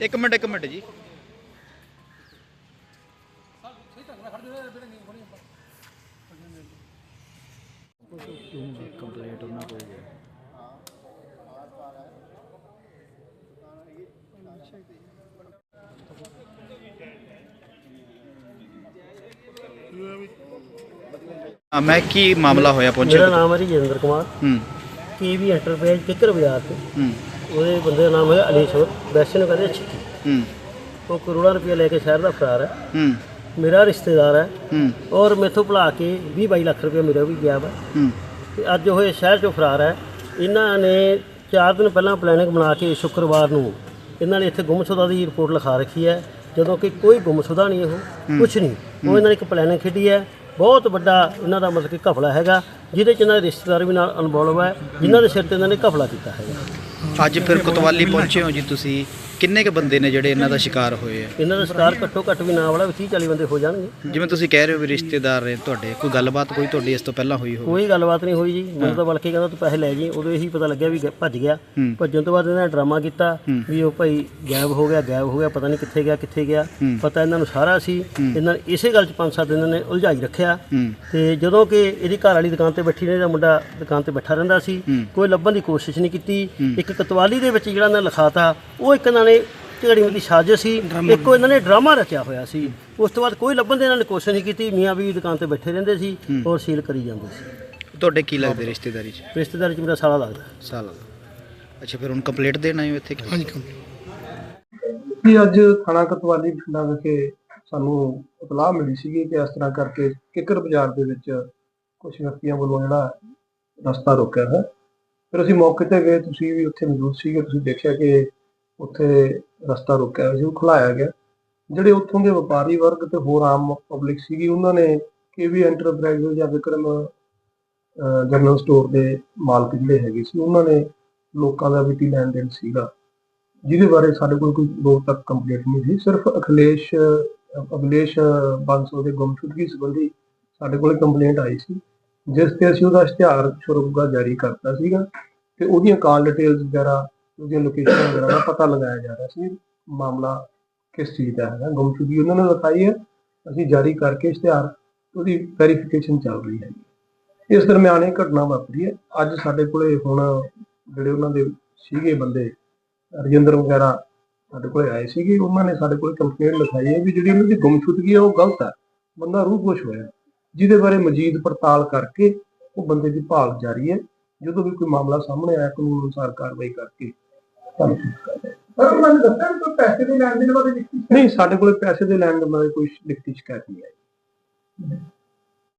ਇੱਕ ਮਿੰਟ ਇੱਕ ਮਿੰਟ ਜੀ। ਕੰਪਲੀਟ ਉਹਨਾਂ ਕੋਈ ਮੈਂ ਕੀ ਮਾਮਲਾ ਹੋਇਆ ਮੇਰਾ ਪਹੁੰਚਿਆ ਨਾਮ ਹੈ ਰਜਿੰਦਰ ਕੁਮਾਰ। ਹੂੰ। ਕੇਵੀ ਐਂਟਰਪ੍ਰਾਈਜ਼ ਕਿੱਕਰ ਬਾਜ਼ਾਰ ਤੇ ਹੂੰ। ਉਹਦੇ ਬੰਦੇ ਦਾ ਨਾਮ ਹੈ ਅਲੀਸ਼ਵਰ ਵੈਸੇ ਨੂੰ ਕਹਿੰਦੇ ਛਿੱਕੀ। ਹੂੰ। ਉਹ ਕਰੋੜਾਂ ਰੁਪਏ ਲੈ ਕੇ ਸ਼ਹਿਰ ਦਾ ਫਰਾਰ ਹੈ। ਹੂੰ। ਮੇਰਾ ਰਿਸ਼ਤੇਦਾਰ ਹੈ। ਹੂੰ। ਔਰ ਮੈਥੋਂ ਭੁਲਾ ਕੇ 20 22 ਲੱਖ ਰੁਪਏ ਮੇਰਾ ਵੀ ਗਿਆ ਵਾ। ਹੂੰ। ਤੇ ਅੱਜ ਉਹ ਇਹ ਸ਼ਹਿਰ ਚੋਂ ਫਰਾਰ ਹੈ। ਇਹਨਾਂ ਨੇ 4 ਦਿਨ ਪਹਿਲਾਂ ਪਲੈਨਿੰਗ ਬਣਾ ਕੇ ਸ਼ੁੱਕਰਵਾਰ ਨੂੰ ਇਹਨਾਂ ਨੇ ਇੱਥੇ ਗੁੰਮਸ਼ੁਦਾ ਦੀ ਰਿਪੋਰਟ ਲਿਖਾ ਰੱਖੀ ਹੈ। ਜਦੋਂ ਕਿ ਕੋਈ ਗੁੰਮਸ਼ੁਦਾ ਨਹੀਂ ਉਹ ਕੁਝ ਨਹੀਂ। ਉਹ ਇਹਨਾਂ ਨੇ ਇੱਕ ਪਲੈਨਿੰਗ ਖੇਡੀ ਹੈ। ਬਹੁਤ ਵੱਡਾ ਇਹਨਾਂ ਦਾ ਮਤਲਬ ਕਿ ਘਪਲਾ ਹੈਗਾ ਜਿਹਦੇ ਚ ਇਹਨਾਂ ਦੇ ਰਿਸ਼ਤੇਦਾਰ ਵੀ ਨਾਲ ਇਨਵੋਲਵ ਹੈ ਜਿਨ੍ਹਾਂ ਦੇ ਸਿਰ ਤੇ ਇਹਨਾਂ ਨੇ ਘਪਲਾ ਕੀਤਾ ਹੈਗਾ। ਅੱਜ ਫਿਰ ਕੋਤਵਾਲੀ ਪਹੁੰਚੇ ਹੋ ਜੀ ਤੁਸੀਂ। ਕਿੰਨੇ ਕ ਬੰਦੇ ਨੇ ਜਿਹੜੇ ਇਹਨਾਂ ਦਾ ਸ਼ਿਕਾਰ ਹੋਏ ਆ? ਇਹਨਾਂ ਦਾ ਸਰਕਾਰ ਘੱਟੋ ਘੱਟ ਵੀ ਨਾ ਵਾਲਾ ਵੀ 30 40 ਬੰਦੇ ਹੋ ਜਾਣਗੇ। ਜਿਵੇਂ ਤੁਸੀਂ ਕਹਿ ਰਹੇ ਹੋ ਵੀ ਰਿਸ਼ਤੇਦਾਰ ਨੇ ਤੁਹਾਡੇ ਕੋਈ ਗੱਲਬਾਤ ਕੋਈ ਤੁਹਾਡੀ ਇਸ ਤੋਂ ਪਹਿਲਾਂ ਹੋਈ ਹੋਵੇ? ਕੋਈ ਗੱਲਬਾਤ ਨਹੀਂ ਹੋਈ ਜੀ। ਮੈਨੂੰ ਤਾਂ ਬਲਕਿ ਕਹਿੰਦਾ ਤੂੰ ਪੈਸੇ ਲੈ ਜੀ ਉਦੋਂ ਇਹੀ ਪਤਾ ਲੱਗਿਆ ਵੀ ਗ- ਭੱਜ ਗਿਆ। ਹੂੰ। ਭੱਜਣ ਤੋਂ ਬਾਅਦ ਇਹਨਾਂ ਨੇ ਡਰਾਮਾ ਕੀਤਾ ਵੀ ਉਹ ਭਾਈ ਗਾਇਬ ਹੋ ਗਿਆ ਗਾਇਬ ਹੋ ਗਿਆ ਪਤਾ ਨਹੀਂ ਕਿੱਥੇ ਗਿਆ ਕਿੱਥੇ ਗਿਆ। ਪਤਾ ਇਹਨਾਂ ਨੂੰ ਸਾਰਾ ਸੀ। ਇਹਨਾਂ ਨੇ ਇਸੇ ਗੱਲ 'ਚ ਪੰਜ ਸੱਤ ਦਿਨ ਇਹਨਾਂ ਨੇ ਉਲਝਾਈ ਰੱਖਿਆ। ਹੂੰ। ਤੇ ਜਦੋਂ ਕਿ ਇਹਦੀ ਘਰ ਵਾਲੀ ਦੁਕਾਨ ਤੇ ਬੈਠੀ ਨੇ ਇਹਦਾ ਮੁੰਡਾ ਦੁਕਾਨ ਤੇ ਬੈਠਾ ਰਹਿੰਦਾ ਸੀ। ਕੋਈ ਲੱਭਣ ਦੀ ਕੋਸ਼ਿਸ਼ ਨਹੀਂ ਕੀਤੀ। ਇੱਕ ਕਤਵਾਲੀ ਦੇ ਵਿੱਚ ਜਿਹੜਾ ਇਹਨਾਂ ਨੇ ਲਿਖਾਤਾ ਉਹ ਇੱਕ ਇਹਨਾਂ ਨੇ ਝਗੜੀ ਦੀ ਸਾਜ਼ਿਸ਼ ਸੀ ਇੱਕੋ ਇਹਨਾਂ ਨੇ ਡਰਾਮਾ ਰਚਿਆ ਹੋਇਆ ਸੀ। ਉਸ ਤੋਂ ਬਾਅਦ ਕੋਈ ਲੱਭਣ ਦੀ ਇਹਨਾਂ ਨੇ ਕੋਸ਼ਿਸ਼ ਨਹੀਂ ਕੀਤੀ ਮੀਆਂ ਵੀ ਦੁਕਾਨ ਤੇ ਬੈਠੇ ਰਹਿੰਦੇ ਸੀ ਔਰ ਸੀਲ ਕਰੀ ਜਾਂਦੇ ਸੀ। ਤੁਹਾਡੇ ਕੀ ਲੱਗਦੇ ਰਿਸ਼ਤੇਦਾਰੀ ਚ? ਰਿਸ਼ਤੇਦਾਰੀ ਚ ਮੇਰਾ ਸਾਲਾ ਲੱਗਦਾ। ਸਾਲ। ਅੱਛਾ ਫਿਰ ਹੁਣ ਕੰਪਲੀਟ ਦੇਣ ਹੋ ਇੱਥੇ ਹਾਂਜੀ ਕਿ ਅੱਜ ਥਾਣਾ ਕਤਵਾਲੀ ਬਠਿੰਡਾ ਵਿਖੇ ਸਾਨੂੰ ਇਤਲਾਹ ਮਿਲੀ ਸੀਗੀ ਕਿ ਇਸ ਤਰ੍ਹਾਂ ਕਰਕੇ ਕਿੱਕਰ ਬਾਜ਼ਾਰ ਦੇ ਵਿੱਚ ਕੁਝ ਵਿਅਕਤੀਆਂ ਵੱਲੋਂ ਜਿਹੜਾ ਰਸਤਾ ਰੋਕਿਆ ਹੈ। ਫਿਰ ਅਸੀਂ ਮੌਕੇ ਤੇ ਗਏ ਤੁਸੀਂ ਵੀ ਉੱਥੇ ਮੌਜੂਦ ਸੀਗੇ ਤੁਸੀਂ ਦੇਖਿਆ ਕਿ ਉੱਥੇ ਰਸਤਾ ਰੋਕਿਆ ਸੀ ਉਹ ਖੁਲਾਇਆ ਗਿਆ। ਜਿਹੜੇ ਉੱਥੋਂ ਦੇ ਵਪਾਰੀ ਵਰਗ ਤੇ ਹੋਰ ਆਮ ਪਬਲਿਕ ਸੀਗੀ ਉਹਨਾਂ ਨੇ ਕੇਵੀ ਐਂਟਰਪ੍ਰਾਈਜ਼ ਜਾਂ ਵਿਕਰਮ ਜਨਰਲ ਸਟੋਰ ਦੇ ਮਾਲਕ ਜਿਹੜੇ ਹੈਗੇ ਸੀ ਉਹਨਾਂ ਨੇ ਲੋਕਾਂ ਦਾ ਵਿੱਤੀ ਲੈਣ ਦੇਣ ਸੀਗਾ ਜਿਹਦੇ ਬਾਰੇ ਸਾਡੇ ਕੋਲ ਕੋਈ ਦੋ ਤੱਕ ਕੰਪਲੀਟ ਨਹੀਂ ਸੀ। ਸਿਰਫ ਅਖਿਲੇਸ਼ ਅ, ਅਖਿਲੇਸ਼ ਬਾਂਸੋ ਦੇ ਗੁੰਮਸ਼ੁਦਗੀ ਸੰਬੰਧੀ ਸਾਡੇ ਕੋਲ ਕੰਪਲੇਂਟ ਆਈ ਸੀ। ਜਿਸ ਤੇ ਅਸੀਂ ਉਹਦਾ ਇਸ਼ਤਿਹਾਰ ਸ਼ੁਰੂਗਾ ਜਾਰੀ ਕਰਤਾ ਸੀਗਾ ਤੇ ਉਹਦੀਆਂ ਕਾਲ ਡਿਟੇਲਸ ਵਗੈਰਾ, ਉਹਦੀਆਂ ਲੋਕੇਸ਼ਨ ਵਗੈਰਾ ਦਾ ਪਤਾ ਲਗਾਇਆ ਜਾ ਰਿਹਾ ਸੀ। ਮਾਮਲਾ ਕਿਸ ਚੀਜ਼ ਦਾ ਹੈਗਾ? ਗੁੰਮਸ਼ੁਦਗੀ ਉਹਨਾਂ ਨੇ ਲਿਖਾਈ ਹੈ। ਅਸੀਂ ਜਾਰੀ ਕਰਕੇ ਇਸ਼ਤਿਹਾਰ, ਉਹਦੀ ਵੈਰੀਫਿਕੇਸ਼ਨ ਚੱਲ ਰਹੀ ਹੈ। ਇਸ ਦਰਮਿਆਨ ਇਹ ਘਟਨਾ ਵਾਪਰੀ ਹੈ। ਅੱਜ ਸਾਡੇ ਕੋਲੇ ਹੁਣ ਜਿਹੜੇ ਉਹਨਾਂ ਦੇ ਸੀਗੇ ਬੰਦੇ, ਰਜਿੰਦਰ ਵਗੈਰਾ ਸਾਡੇ ਕੋਲ ਆਏ ਸੀਗੇ। ਉਹਨਾਂ ਨੇ ਸਾਡੇ ਕੋਲ ਕੰਪਲੇਂਟ ਲਿਖਾਈ ਹੈ ਵੀ ਜਿਹੜੀ ਉਹਨਾਂ ਦੀ ਗੁੰਮਸ਼ੁਦਗੀ ਹੈ, ਉਹ ਗਲਤ ਹੈ। ਬੰਦਾ ਰੂਹ ਖੁਸ਼ ਹੋਇਆ। ਜਿਹਦੇ ਬਾਰੇ ਮਜ਼ੀਦ ਪੜਤਾਲ ਕਰਕੇ ਉਹ ਬੰਦੇ ਦੀ ਭਾਲ ਜਾਰੀ ਹੈ। ਜਦੋਂ ਵੀ ਕੋਈ ਮਾਮਲਾ ਸਾਹਮਣੇ ਆਇਆ ਕਾਨੂੰਨ ਅਨੁਸਾਰ ਕਾਰਵਾਈ ਕਰਕੇ ਤੁਹਾਨੂੰ ਸੂਚਿਤ ਕਰ ਦਿਆਂਗੇ। ਪਰ ਉਹਨਾਂ ਨੇ ਦੱਸਿਆ ਵੀ ਕੋਈ ਪੈਸੇ ਦੇ ਲੈਣ ਦੇਣ ਬਾਰੇ ਲਿਖੀ ਨਹੀਂ ਸਾਡੇ ਕੋਲ ਪੈਸੇ ਦੇ ਲੈਣ ਦੇ ਬਾਰੇ ਕੋਈ ਲਿਖਤੀ ਸ਼ਿਕਾਇਤ ਨਹੀਂ ਆਈ।